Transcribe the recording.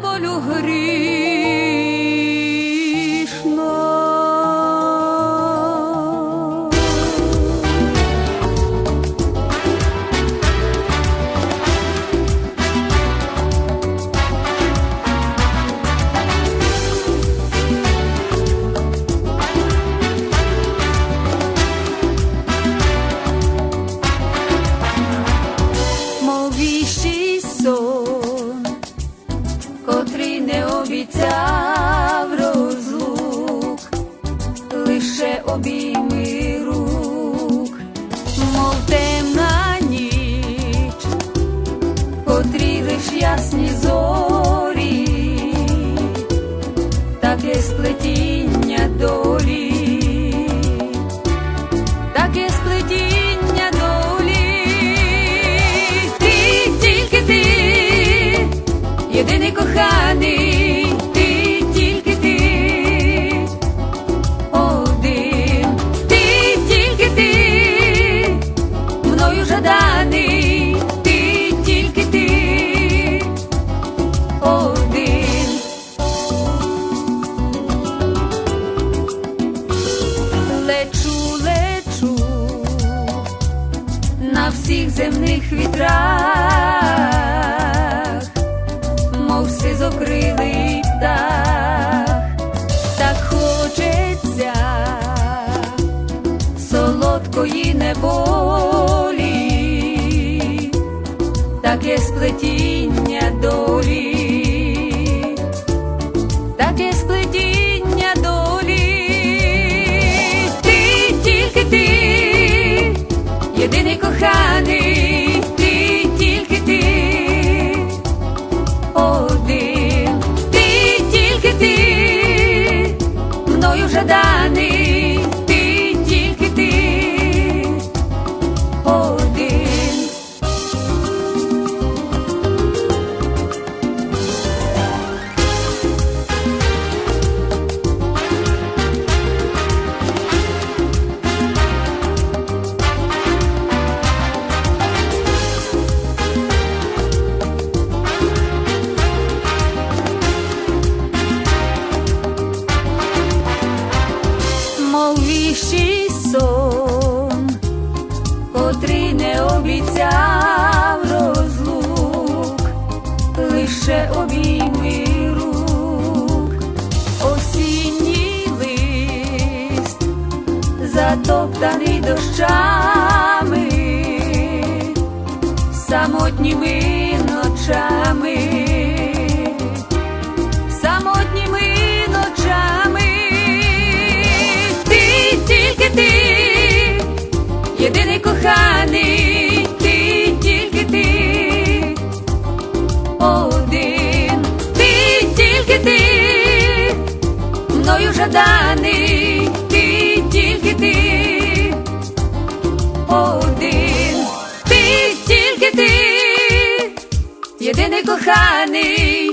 тополю гріх. обіцяв. всіх земних вітрах, мов сизокрилий птах, так хочеться солодкої неболі, таке сплетіння. Oh. тебе обійми рук, осінній лист, затоптаний дощами, самотніми ночами. Жаданий ти тільки ти. Один, ти тільки ти, єдиний коханий.